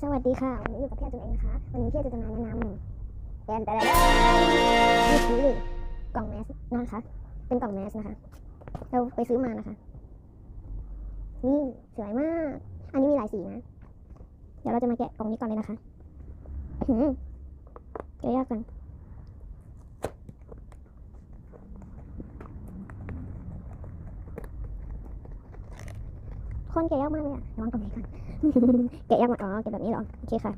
สวัสดีค่ะ วันนี้อยู่กับพี่อาจุนเองนะคะ วันนี้พี่อาจุนจะมาแนะนำแดนแต่ละนี่คือกล่องแมสนะคะ เป็นกล่องแมสนะคะ เราไปซื้อมานะคะ นี่สวยมาก อันนี้มีหลายสีนะ เดี๋ยวเราจะมาแกะกล่องนี้ก่อนเลยนะคะแกะยากจัง คนแกะยากมากเลยอะระวังกล่องนี้ก่อน แกะยากมากอ๋อแกะแบบนี้หรอ โอเคค่ะ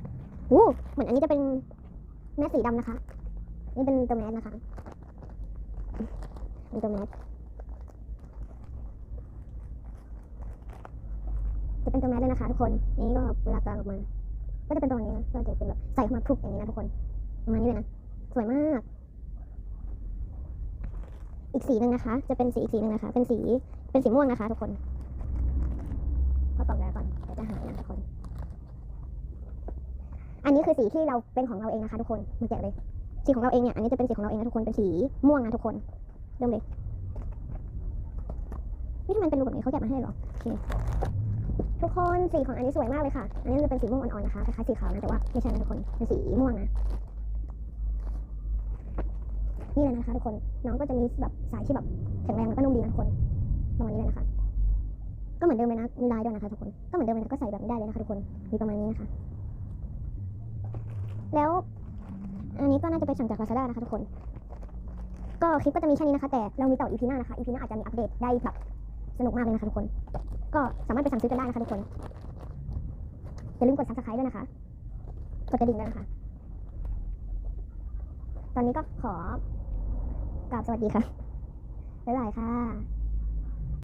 วู้เหมือนอันนี้จะเป็นแมสสีดำนะคะ นี่เป็นตัวแมสนะคะเป็นตัวแมสจะเป็นตัวแมสเลยนะคะทุกคน นี่ก็เวลากางออกมา ก็จะเป็นประมาณนี้นะก็จะเป็นแบบใส่เข้ามาพรุบอย่างนี้นะทุกคน ประมาณนี้เลยนะ สวยมากอีกสีหนึ่งนะคะ จะเป็นสีอีกสีหนึ่งนะคะ เป็นสี เป็นสีม่วงนะคะ ทุกคนขอกล่องแล้วก่อนเดี๋ยวจะหายนะทุกคน อันนี้คือสีที่เราเป็นของเราเองนะคะทุกคนมาแกะเลย สีของเราเองเนี่ย อันนี้จะเป็นสีของเราเองนะทุกคน เป็นสีม่วงนะทุกคน เริ่มเลยนี่ทำไมเป็นรูปแบบนี้เขาแกะมาให้หรอโอเคทุกคนสีของอันนี้สวยมากเลยค่ะ อันนี้จะเป็นสีม่วงอ่อนๆนะคะ คล้ายๆสีขาวนะแต่ว่าไม่ใช่นะทุกคน เป็นสีม่วงนะ นี่เลยนะคะทุกคน น้องก็จะมีแบบสายที่แบบแข็งแรงแล้วก็นุ่มดีนะทุกคนประมาณนี้เลยนะคะ ก็เหมือนเดิมเลยนะ มีลายด้วยนะคะทุกคน ก็เหมือนเดิมเลยนะ ก็ใส่แบบนี้ได้เลยนะคะทุกคน มีประมาณนี้นะคะ แล้วอันนี้ก็น่าจะไปสั่งจาก Lazada นะคะทุกคน ก็คลิปก็จะมีแค่นี้นะคะ แต่เรามีต่อ EP หน้านะคะ EP หน้าอาจจะมีอัปเดตได้แบบสนุกมากเลยนะคะทุกคน ก็สามารถไปสั่งซื้อกันได้นะคะทุกคนอย่าลืมกด subscribe ด้วยนะคะกดกระดิ่งด้วยนะคะ ตอนนี้ก็ขอกราบสวัสดีค่ะบ๊ายบายค่ะ